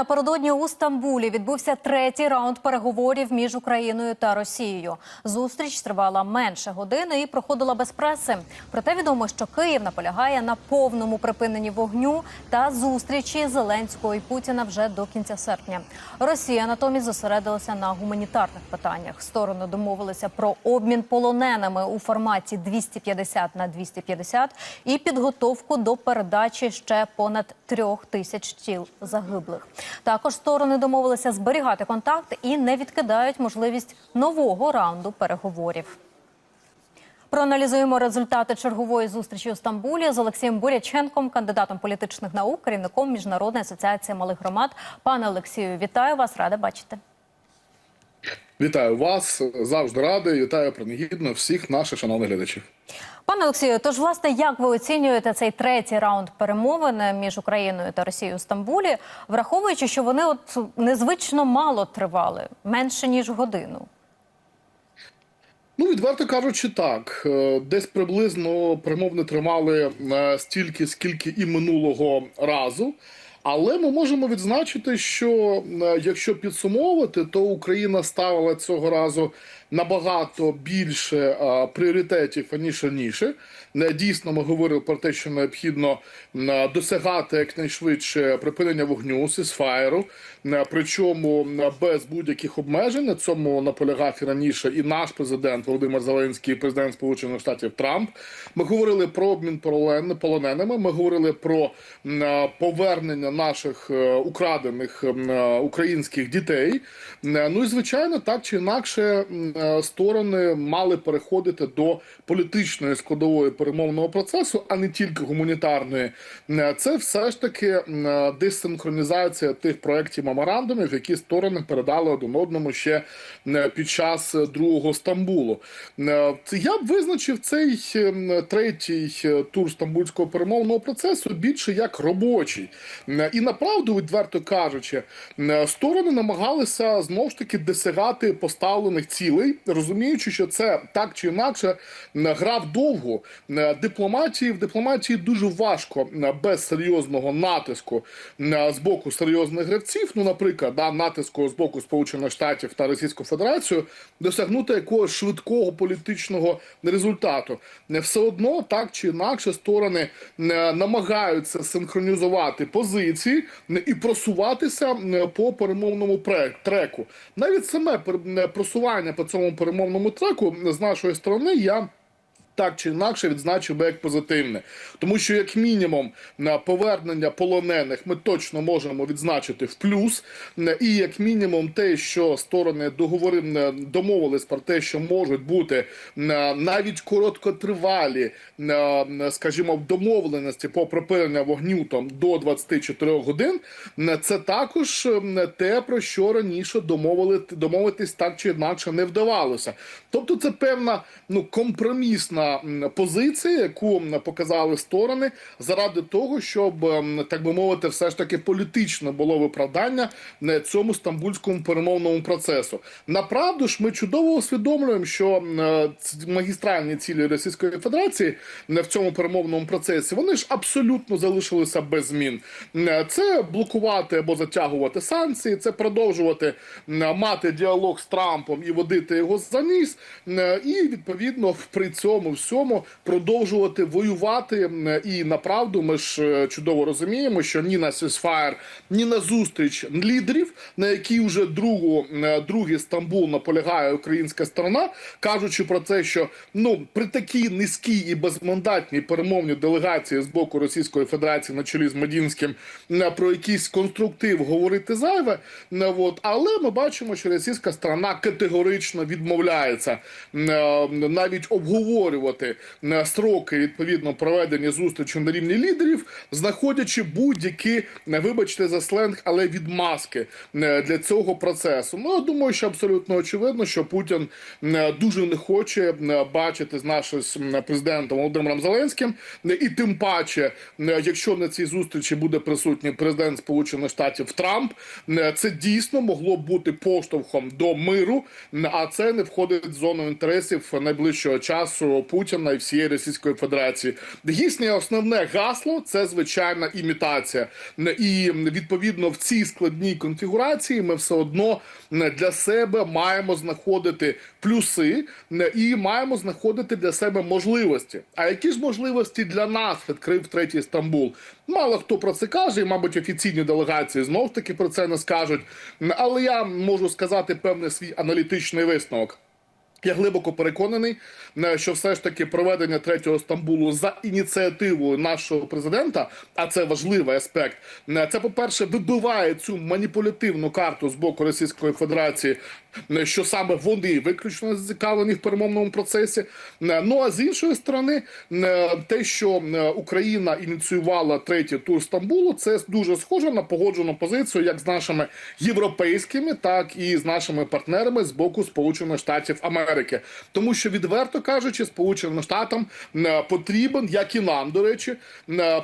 напередодні у Стамбулі відбувся третій раунд переговорів між Україною та Росією. Зустріч тривала менше години і проходила без преси. Проте відомо, що Київ наполягає на повному припиненні вогню та зустрічі Зеленського і Путіна вже до кінця серпня. Росія натомість зосередилася на гуманітарних питаннях. Сторони домовилися про обмін полоненими у форматі 250 на 250 і підготовку до передачі ще понад трьох тисяч тіл загиблих. Також сторони домовилися зберігати контакт і не відкидають можливість нового раунду переговорів. Проаналізуємо результати чергової зустрічі у Стамбулі з Олексієм Буряченком, кандидатом політичних наук, керівником Міжнародної асоціації малих громад. Пане Олексію, вітаю вас, рада бачити. Вітаю вас завжди радий. Вітаю принагідно всіх наших шановних глядачів. Пане Олексію, тож власне, як ви оцінюєте цей третій раунд перемовин між Україною та Росією у Стамбулі, враховуючи, що вони от незвично мало тривали, менше ніж годину? Ну, відверто кажучи, так Е, десь приблизно перемовини тримали е, стільки, скільки і минулого разу. Але ми можемо відзначити, що е, якщо підсумовувати, то Україна ставила цього разу набагато більше е, пріоритетів аніж раніше. Е, Дійсно, ми говорили про те, що необхідно досягати якнайшвидше припинення вогню сісфаєру, причому без будь-яких обмежень. На цьому наполягав і раніше і наш президент Володимир Зеленський, і президент Сполучених Штатів Трамп. Ми говорили про обмін полонен- полоненими. Ми говорили про повернення наших е, украдених е, українських дітей. Е, Ну і звичайно, так чи інакше сторони мали переходити до політичної складової перемовного процесу, а не тільки гуманітарної. Це все ж таки десинхронізація тих проєктів меморандумів, які сторони передали один одному ще під час другого Стамбулу. Я б визначив цей третій тур стамбульського перемовного процесу більше як робочий. Е, І направду, відверто кажучи, е, сторони намагалися знову ж таки досягати поставлених цілей, розуміючи, що це так чи інакше е, гра вдовго. Е, Дипломатії в дипломатії дуже важко без серйозного натиску з боку серйозних гравців. Ну, наприклад, да, натиску з боку Сполучених Штатів та Російську Федерацію досягнути якогось швидкого політичного результату. Все одно так чи інакше сторони намагаються синхронізувати позиції е, і просуватися е, по перемовному треку. Навіть саме е, просування по цьому перемовному треку з нашої сторони я. Так чи інакше відзначив би як позитивне, тому що як мінімум повернення полонених ми точно можемо відзначити в плюс, Е, і як мінімум те, що сторони договори е, домовились про те, що можуть бути е, навіть короткотривалі, е, скажімо, домовленості по припинення вогню там до 24 годин. е, Це також е, те, про що раніше домовили домовитись так чи інакше не вдавалося. Тобто, це певна ну компромісна м, позиція, яку показали сторони заради того, щоб так би мовити, все ж таки політично було виправдання е, цьому стамбульському перемовному процесу. Направду ж ми чудово усвідомлюємо, що е, магістральні цілі Російської Федерації в цьому перемовному процесі вони ж абсолютно залишилися без змін. Е, Це блокувати або затягувати санкції, це продовжувати мати діалог з Трампом і водити його за ніс, і відповідно при цьому всьому продовжувати воювати. І направду ми ж е, чудово розуміємо, що ні на сісфаєр, ні на зустріч лідерів, на якій вже другу е, другий Стамбул наполягає українська сторона, кажучи про те, що ну при такій низькій і безмандатній перемовній делегації з боку Російської Федерації на чолі з Медінським е, про якийсь конструктив говорити зайве. От але ми бачимо, що російська сторона категорично відмовляється е, навіть обговорювати е, строки відповідно проведення зустрічі на рівні лідерів, знаходячи будь-які, е, вибачте за сленг, але відмазки е, для цього процесу. Ну я думаю, що абсолютно очевидно, що Путін е, дуже не хоче бачити з нашим президентом Володимиром Зеленським, і тим паче, якщо на цій зустрічі буде присутній президент Сполучених Штатів Трамп, це дійсно могло б бути поштовхом до миру, а це не входить в зону інтересів найближчого часу Путіна і всієї Російської Федерації. Їхнє основне гасло це звичайна імітація. І відповідно в цій складній конфігурації ми все одно для себе маємо знаходити плюси і маємо знаходити для себе можливості. А які ж можливості для нас відкрив третій Стамбул? Мало хто про це каже, і, мабуть, офіційні делегації знов таки про це не скажуть. Але я можу сказати певний свій аналітичний висновок. Я глибоко переконаний, е, що все ж таки проведення третього Стамбулу за ініціативою нашого президента, а це важливий аспект. е, Це, по-перше, вибиває цю маніпулятивну карту з боку Російської Федерації, що саме вони виключно зацікавлені в перемовному процесі. Е, Ну а з іншої сторони, е, те, що е, Україна ініціювала третій тур Стамбулу, це дуже схоже на погоджену позицію, як з нашими європейськими, так і з нашими партнерами з боку Сполучених Штатів Америки, тому що відверто кажучи, Сполученим Штатам потрібен, як і нам, до речі,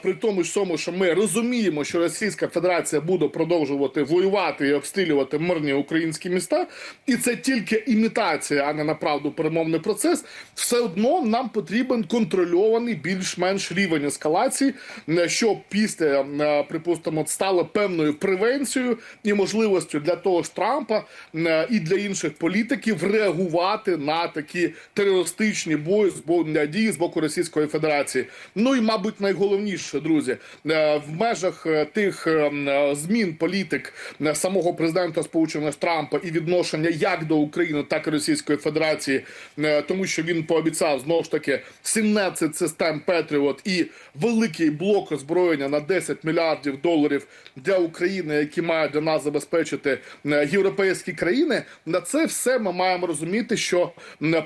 при тому ж тому, що ми розуміємо, що Російська Федерація буде продовжувати воювати і обстрілювати мирні українські міста, і це тільки імітація, а не направду перемовний процес. Все одно нам потрібен контрольований більш-менш рівень ескалації, е, що після е, припустимо стало певною превенцією і можливістю для того ж Трампа е, і для інших політиків реагувати на такі терористичні бої з боку дії з боку Російської Федерації. Ну і мабуть найголовніше, друзі, е, в межах е, тих е, змін політик е, самого президента Сполучених Трампа і відношення як до України, так і Російської Федерації, е, тому що він пообіцяв знову ж таки 17 систем Петріот і великий блок озброєння на 10 мільярдів доларів для України, які мають для нас забезпечити е, європейські країни. На це все ми маємо розуміти, що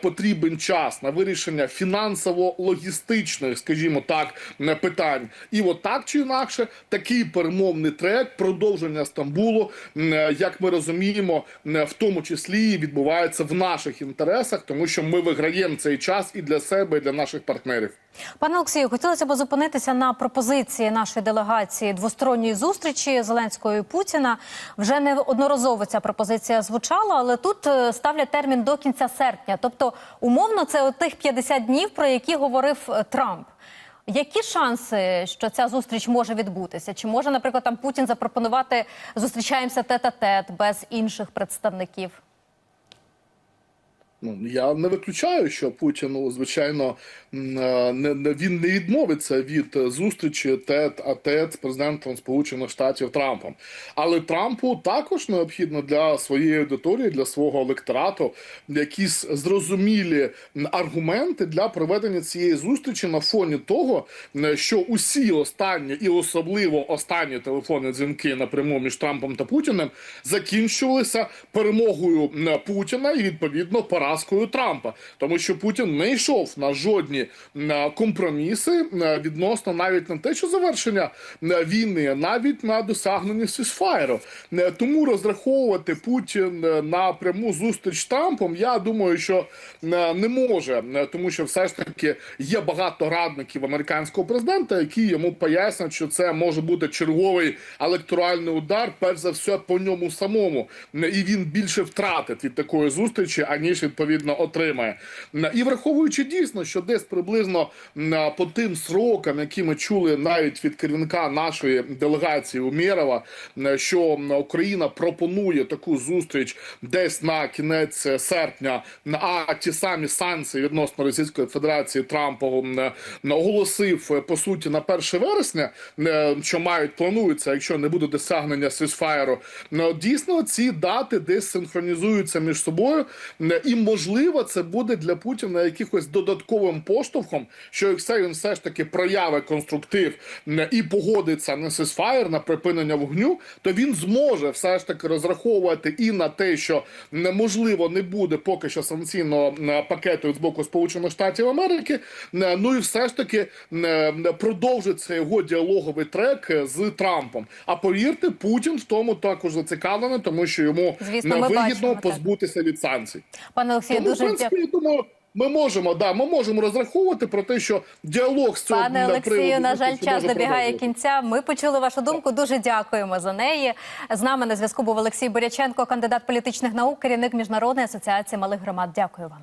потрібен час на вирішення фінансово-логістичних, скажімо так, питань. І от так чи інакше, такий перемовний трек продовження Стамбулу, як ми розуміємо, в тому числі відбувається в наших інтересах, тому що ми виграємо цей час і для себе, і для наших партнерів. Пане Олексію, хотілося б зупинитися на пропозиції нашої делегації двосторонньої зустрічі Зеленського і Путіна. Вже неодноразово ця пропозиція звучала, але тут е, ставлять термін до кінця серпня. Тобто, умовно, це от тих 50 днів, про які говорив е, Трамп. Які шанси, що ця зустріч може відбутися? Чи може, наприклад, там Путін запропонувати зустрічаємося тет-а-тет без інших представників? Ну я не виключаю, що Путін, ну, звичайно, е, не, не він не відмовиться від зустрічі тет а тет з президентом Сполучених Штатів Трампом. Але Трампу також необхідно для своєї аудиторії, для свого електорату якісь зрозумілі аргументи для проведення цієї зустрічі на фоні того, що усі останні і особливо останні телефонні дзвінки напряму між Трампом та Путіним закінчувалися перемогою Путіна і відповідно поразкою Трампа, тому що Путін не йшов на жодні компроміси відносно навіть на те, що завершення війни, навіть на досягнення сісфайру. Тому розраховувати Путін е, на пряму зустріч з Трампом, я думаю, що е, не може, Е, тому що все ж таки є багато радників американського президента, які йому пояснять, що це може бути черговий електоральний удар, перш за все по ньому самому, Е, і він більше втратить від такої зустрічі, аніж відповідно отримає. Е, І враховуючи дійсно, що десь приблизно е, по тим срокам, які ми чули навіть від керівника нашої делегації Умєрова, е, що Україна пропонує таку зустріч десь на кінець серпня, а ті самі санкції відносно Російської Федерації Трампа м, е, оголосив по суті на 1 вересня, що мають планується, якщо не буде досягнення сісфаєру. Ну, Дійсно, ці дати десь синхронізуються між собою, і можливо, це буде для Путіна якихось додатковим поштовхом, що якщо він все ж таки проявить конструктив е, і погодиться на сісфаєр, на припинення вогню, то він зможе все ж таки розраховувати і на те, що неможливо не буде поки що санкційного е, пакету з боку Сполучених Штатів Америки. е, Ну і все ж таки продовжиться його діалоговий трек з Трампом. А повірте, Путін в тому також зацікавлений, тому що йому Звісно, ми невигідно бачимо, позбутися від санкцій. Пане Олексію, Тому, в дуже принципі, думаю, ми можемо, да, ми можемо розраховувати про те, що діалог з цього Пане Олексію, на жаль, час добігає кінця. Ми почули вашу думку. Дуже дякуємо за неї. З нами на зв'язку був Олексій Боряченко, кандидат політичних наук, керівник міжнародної асоціації малих громад. Дякую вам.